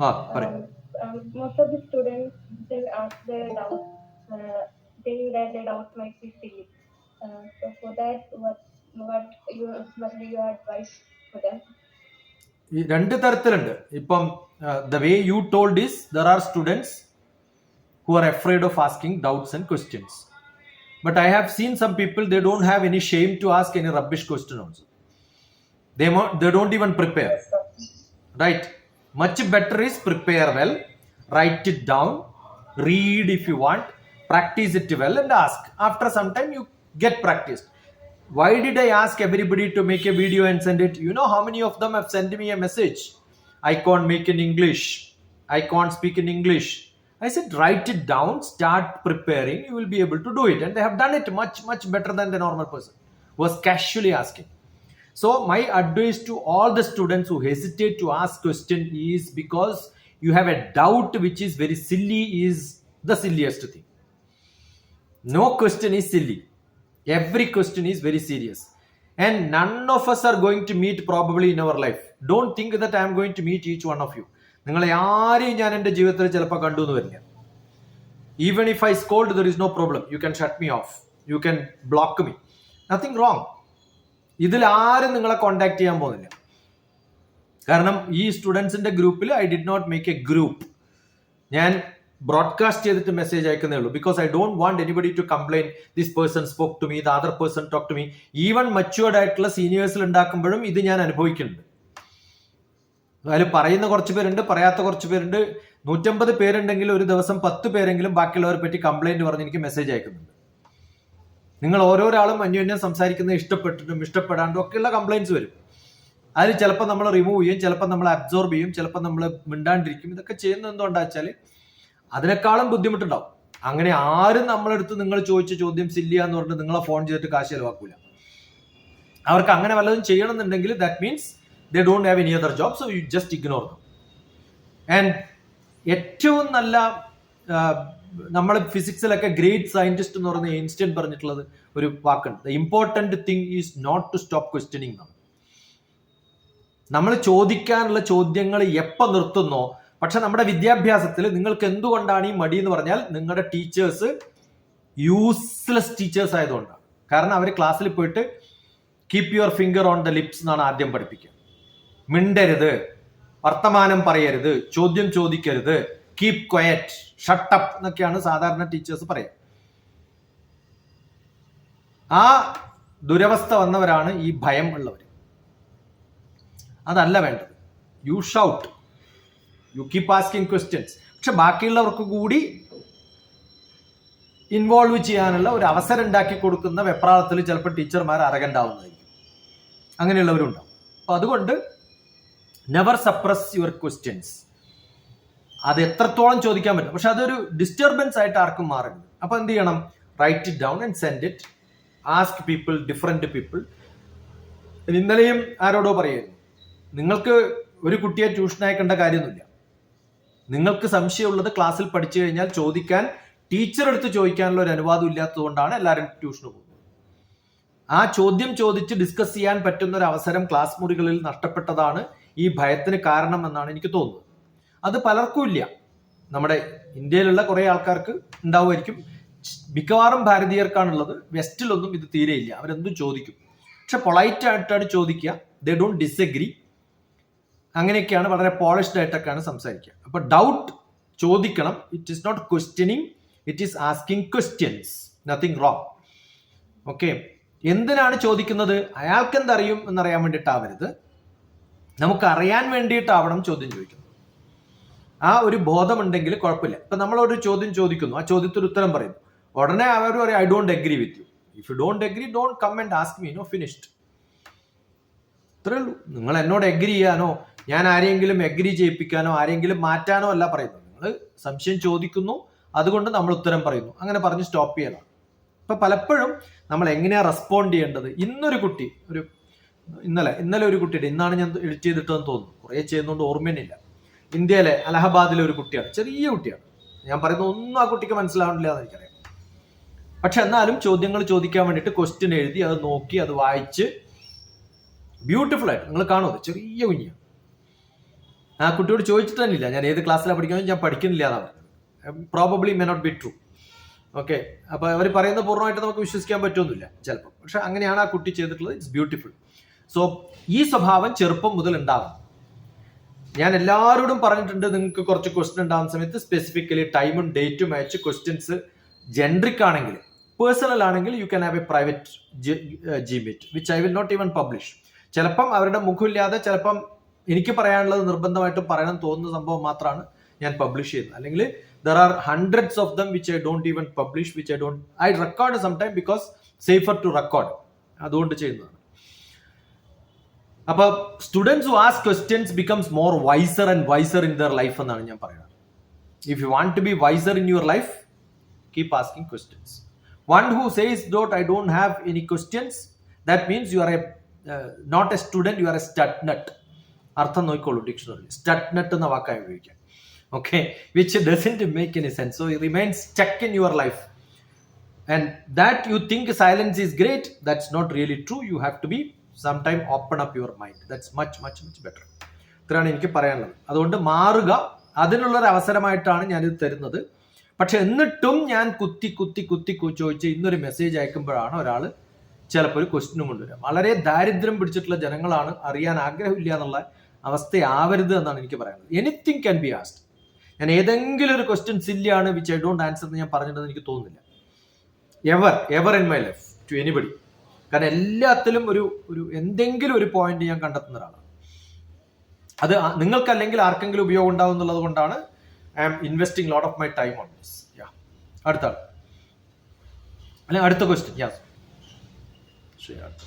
ആ പറയും um, most of the students still ask their doubts, uh, thinking that their doubts might be silly. Uh, so for that, what what you must be your advice for them? ഈ രണ്ട് തരത്തിലുണ്ട് ഇപ്പം the way you told is there are students who are afraid of asking doubts and questions but I have seen some people they don't have any shame to ask any rubbish question also they they don't even prepare right much better is prepare well write it down read if you want practice it well and ask. After some time you get practiced. Why did i ask everybody to make a video and send it? You know how many of them have sent me a message. I can't make in english. I can't speak in english. I said write it down start preparing you will be able to do it. And they have done it much much better than the normal person was casually asking so my advice to all the students who hesitate to ask question is because you have a doubt which is very silly is the silliest thing. No question is silly. Every question is very serious. And none of us are going to meet probably in our life. Don't think that I am going to meet each one of you. നിങ്ങളെ ആരെയും ഞാൻ എന്റെ ജീവിതത്തിൽ ചിലപ്പോൾ കണ്ടു എന്ന് വരില്ല even if I scold there is no problem you can shut me off you can block me nothing ഇതിൽ ആരും നിങ്ങളെ കോണ്ടാക്ട് ചെയ്യാൻ പോകുന്നില്ല. കാരണം ഈ സ്റ്റുഡൻസിന്റെ ഗ്രൂപ്പിൽ I did not make a group ഞാൻ ബ്രോഡ്കാസ്റ്റ് ചെയ്തിട്ട് മെസ്സേജ് അയക്കുന്നേ ഉള്ളൂ. Because I don't want anybody to complain this person spoke to me the other person talk to me even matured ആയിട്ടുള്ള സീനിയേഴ്സിൽ ഉണ്ടാക്കുമ്പോഴും ഇത് ഞാൻ അനുഭവിക്കുന്നുണ്ട്. അതിൽ പറയുന്ന കുറച്ച് പേരുണ്ട് പറയാത്ത കുറച്ച് പേരുണ്ട്. നൂറ്റമ്പത് പേരുണ്ടെങ്കിൽ ഒരു ദിവസം പത്ത് പേരെങ്കിലും ബാക്കിയുള്ളവരെ പറ്റി കംപ്ലൈന്റ് പറഞ്ഞ് എനിക്ക് മെസ്സേജ് അയക്കുന്നുണ്ട്. നിങ്ങൾ ഓരോരാളും അന്യോന്യം സംസാരിക്കുന്നത് ഇഷ്ടപ്പെട്ടിട്ടും ഇഷ്ടപ്പെടാണ്ടും ഒക്കെയുള്ള കംപ്ലൈന്റ്സ് വരും. അതിൽ ചിലപ്പോൾ നമ്മൾ റിമൂവ് ചെയ്യും ചിലപ്പോൾ നമ്മൾ അബ്സോർബ് ചെയ്യും ചിലപ്പോൾ നമ്മൾ മിണ്ടാണ്ടിരിക്കും. ഇതൊക്കെ ചെയ്യുന്നത് എന്തുകൊണ്ടാ വെച്ചാൽ അതിനേക്കാളും ബുദ്ധിമുട്ടുണ്ടാവും. അങ്ങനെ ആരും നമ്മളെടുത്ത് നിങ്ങൾ ചോദിച്ച ചോദ്യം സില്ലിയ എന്ന് പറഞ്ഞിട്ട് നിങ്ങളെ ഫോൺ ചെയ്തിട്ട് കാശ് ചിലവാക്കൂല. അവർക്ക് അങ്ങനെ വല്ലതും ചെയ്യണമെന്നുണ്ടെങ്കിൽ that means they don't have any other job so you just ignore and ഏറ്റവും നല്ല നമ്മൾ ഫിസിക്സിലൊക്കെ ഗ്രേറ്റ് സയന്റിസ്റ്റ് എന്ന് പറയുന്ന ഇൻസ്റ്റന്റ് പറഞ്ഞിട്ടുള്ളത് ഒരു വാക്കുണ്ട്. The important thing is not to stop questioning എന്നാണ് നമ്മൾ ചോദിക്കാനുള്ള ചോദ്യങ്ങൾ എപ്പോൾ നിർത്തുന്നോ പക്ഷെ നമ്മുടെ വിദ്യാഭ്യാസത്തിൽ നിങ്ങൾക്ക് എന്തുകൊണ്ടാണ് ഈ മടി എന്ന് പറഞ്ഞാൽ നിങ്ങളുടെ ടീച്ചേഴ്സ് യൂസ്ലെസ് ടീച്ചേഴ്സ് ആയതുകൊണ്ടാണ് കാരണം അവർ ക്ലാസ്സിൽ പോയിട്ട് keep your finger on the lips എന്നാണ് ആദ്യം പഠിപ്പിക്കുക. മിണ്ടരുത് വർത്തമാനം പറയരുത് ചോദ്യം ചോദിക്കരുത്. കീപ് ക്വയറ്റ് ഷട്ടപ്പ് എന്നൊക്കെയാണ് സാധാരണ ടീച്ചേഴ്സ് പറയുക. ആ ദുരവസ്ഥ വന്നവരാണ് ഈ ഭയം ഉള്ളവർ അതല്ല വേണ്ടത്. You shout you keep asking questions പക്ഷെ ബാക്കിയുള്ളവർക്ക് കൂടി ഇൻവോൾവ് ചെയ്യാനുള്ള ഒരു അവസരം ഉണ്ടാക്കി കൊടുക്കുന്ന വെപ്രാളത്തിൽ ചിലപ്പോൾ ടീച്ചർമാർ അറകണ്ടാവുന്നതായിരിക്കും അങ്ങനെയുള്ളവരുണ്ടാവും. അപ്പൊ അതുകൊണ്ട് നെവർ സപ്രസ് യുവർ ക്വസ്റ്റ്യൻസ് അത് എത്രത്തോളം ചോദിക്കാൻ പറ്റും. പക്ഷെ അതൊരു ഡിസ്റ്റർബൻസ് ആയിട്ട് ആർക്കും മാറരുത് അപ്പൊ എന്ത് ചെയ്യണം? Write it down and send it ask people different people ഇന്നലെയും ആരോടോ പറയുന്നു നിങ്ങൾക്ക് ഒരു കുട്ടിയെ ട്യൂഷൻ അയക്കേണ്ട കാര്യമൊന്നുമില്ല. നിങ്ങൾക്ക് സംശയമുള്ളത് ക്ലാസ്സിൽ പഠിച്ചു കഴിഞ്ഞാൽ ചോദിക്കാൻ ടീച്ചർ എടുത്ത് ചോദിക്കാനുള്ള ഒരു അനുവാദം ഇല്ലാത്തതുകൊണ്ടാണ് എല്ലാവരും ട്യൂഷന് പോകുന്നത്. ആ ചോദ്യം ചോദിച്ച് ഡിസ്കസ് ചെയ്യാൻ പറ്റുന്ന ഒരു അവസരം ക്ലാസ് മുറികളിൽ നഷ്ടപ്പെട്ടതാണ് ഈ ഭയത്തിന് കാരണം എന്നാണ് എനിക്ക് തോന്നുന്നത്. അത് പലർക്കും ഇല്ല. നമ്മുടെ ഇന്ത്യയിലുള്ള കുറേ ആൾക്കാർക്ക് ഉണ്ടാവുമായിരിക്കും. മിക്കവാറും ഭാരതീയർക്കാണുള്ളത്. വെസ്റ്റിലൊന്നും ഇത് തീരെയില്ല അവരെന്തും ചോദിക്കും. പക്ഷെ പൊളൈറ്റ് ആയിട്ടാണ് ചോദിക്കുക. ദേ ഡോണ്ട് ഡിസഗ്രി അങ്ങനെയൊക്കെയാണ് വളരെ പോളിഷ്ഡ് ആയിട്ടൊക്കെയാണ് സംസാരിക്കുക. അപ്പൊ ഡൗട്ട് ചോദിക്കണം. It is not questioning it is asking questions nothing wrong okay എന്തിനാണ് ചോദിക്കുന്നത്? അയാൾക്ക് എന്തറിയും എന്നറിയാൻ വേണ്ടിയിട്ടാവരുത്. നമുക്ക് അറിയാൻ വേണ്ടിയിട്ടാവണം ചോദ്യം ചോദിക്കുന്നത്. ആ ഒരു ബോധമുണ്ടെങ്കിൽ കുഴപ്പമില്ല. ഇപ്പൊ നമ്മളൊരു ചോദ്യം ചോദിക്കുന്നു. ആ ചോദ്യത്തിന് ഉത്തരം പറയുന്നു ഉടനെ അവർ പറയും I don't agree with you if you don't agree don't come and ask me no finished ഇത്രേ ഉള്ളൂ. നിങ്ങൾ എന്നോട് അഗ്രി ചെയ്യാനോ ഞാൻ ആരെങ്കിലും അഗ്രി ചെയ്യിപ്പിക്കാനോ ആരെങ്കിലും മാറ്റാനോ അല്ല പറയുന്നു നിങ്ങൾ സംശയം ചോദിക്കുന്നു അതുകൊണ്ട് നമ്മൾ ഉത്തരം പറയുന്നു. അങ്ങനെ പറഞ്ഞ് സ്റ്റോപ്പ് ചെയ്യണം. ഇപ്പൊ പലപ്പോഴും നമ്മൾ എങ്ങനെയാ റെസ്പോണ്ട് ചെയ്യേണ്ടത്? ഇന്നൊരു കുട്ടി ഒരു ഇന്നലെ ഇന്നലെ ഒരു കുട്ടിയുടെ ഇന്നാണ് ഞാൻ എഡിറ്റ് ചെയ്തിട്ടെന്ന് തോന്നുന്നു. കുറേ ചെയ്യുന്നതുകൊണ്ട് ഓർമ്മയില്ല ഇന്ത്യയിലെ അലഹബാദിലെ ഒരു കുട്ടിയാണ്. ചെറിയ കുട്ടിയാണ്. ഞാൻ പറയുന്നത് ഒന്നും ആ കുട്ടിക്ക് മനസ്സിലാവണില്ല എന്ന് എനിക്കറിയാം. പക്ഷെ എന്നാലും ചോദ്യങ്ങൾ ചോദിക്കാൻ വേണ്ടിയിട്ട് ക്വസ്റ്റ്യൻ എഴുതി അത് നോക്കി അത് വായിച്ച് ബ്യൂട്ടിഫുൾ ആയിട്ട് നിങ്ങൾ കാണുമോ? അത് ചെറിയ കുഞ്ഞാണ് ആ കുട്ടിയോട് ചോദിച്ചിട്ട് തന്നെ ഇല്ല. ഞാൻ ഏത് ക്ലാസ്സിലാണ് പഠിക്കുന്നത് ഞാൻ പഠിക്കുന്നില്ല എന്നാണ് probably may not be true okay അപ്പൊ അവർ പറയുന്നത് പൂർണമായിട്ട് നമുക്ക് വിശ്വസിക്കാൻ പറ്റുമൊന്നുമില്ല ചിലപ്പോൾ പക്ഷെ അങ്ങനെയാണ് ആ കുട്ടി ചെയ്തിട്ടുള്ളത്. ഇറ്റ്സ് ബ്യൂട്ടിഫുൾ സോ ഈ സ്വഭാവം ചെറുപ്പം മുതൽ ഉണ്ടാകും. ഞാൻ എല്ലാവരോടും പറഞ്ഞിട്ടുണ്ട് നിങ്ങൾക്ക് കുറച്ച് ക്വസ്റ്റ്യൻ ഉണ്ടാകുന്ന സമയത്ത് സ്പെസിഫിക്കലി ടൈമും ഡേറ്റും മാച്ച് ക്വസ്റ്റ്യൻസ് ജെൻഡ്രിക് ആണെങ്കിൽ പേഴ്സണൽ ആണെങ്കിൽ you can have a private G Meet which I will not even publish ചിലപ്പം അവരുടെ മുഖമില്ലാതെ ചിലപ്പം എനിക്ക് പറയാനുള്ളത് നിർബന്ധമായിട്ടും പറയണം തോന്നുന്ന സംഭവം മാത്രമാണ് ഞാൻ പബ്ലിഷ് ചെയ്യുന്നത്. അല്ലെങ്കിൽ there are hundreds of them which I don't even publish which I don't I record some time because safer to record അതുകൊണ്ട് ചെയ്യുന്നതാണ്. അപ്പൊ students who ask questions becomes more wiser and wiser in their life എന്നാണ് ഞാൻ പറയുന്നത്. If you want to be wiser in your life keep asking questions one who says that I don't have any questions that means you are a not a student you are a stud nut അർത്ഥം നോക്കിക്കോളൂ dictionary stud nut എന്ന വാക്കായി ഉപയോഗിക്കാം. Okay which doesn't make any sense so remains stuck in your life and that you think silence is great that's not really true. You have to be sometime open up your mind that's much much much better ഇത്രയാണ് എനിക്ക് പറയാനുള്ളത്. അതുകൊണ്ട് മാറുക. അതിനുള്ളൊരു അവസരമായിട്ടാണ് ഞാനിത് തരുന്നത്. പക്ഷെ എന്നിട്ടും ഞാൻ കുത്തി കുത്തി കുത്തി ചോദിച്ച് ഇന്നൊരു മെസ്സേജ് അയക്കുമ്പോഴാണ് ഒരാൾ ചിലപ്പോൾ ഒരു ക്വസ്റ്റിനും കൊണ്ടുവരിക. വളരെ ദാരിദ്ര്യം പിടിച്ചിട്ടുള്ള ജനങ്ങളാണ്. അറിയാൻ ആഗ്രഹമില്ല എന്നുള്ള അവസ്ഥയാവരുത് എന്നാണ് എനിക്ക് പറയാനുള്ളത്. എനിത്തിങ് ക്യാൻ ബി ആസ്റ്റ് ഞാൻ ഏതെങ്കിലും ഒരു ക്വസ്റ്റ്യൻ സില്ലിയാണ് വിച്ച് ഐ ഡോണ്ട് ആൻസർ എന്ന് ഞാൻ പറഞ്ഞിട്ടുണ്ടെന്ന് എനിക്ക് തോന്നുന്നില്ല. Ever ever in my life to anybody കാരണം എല്ലാത്തിലും ഒരു ഒരു എന്തെങ്കിലും ഒരു പോയിന്റ് ഞാൻ കണ്ടെത്തുന്ന ഒരാളാണ് അത് നിങ്ങൾക്ക് അല്ലെങ്കിൽ ആർക്കെങ്കിലും ഉപയോഗം ഉണ്ടാവും എന്നുള്ളത് കൊണ്ടാണ് I am investing lot of my time on this yeah അടുത്ത ആൾ. അല്ലെ അടുത്ത ക്വസ്റ്റ്യൻ യാ ശരി അടുത്ത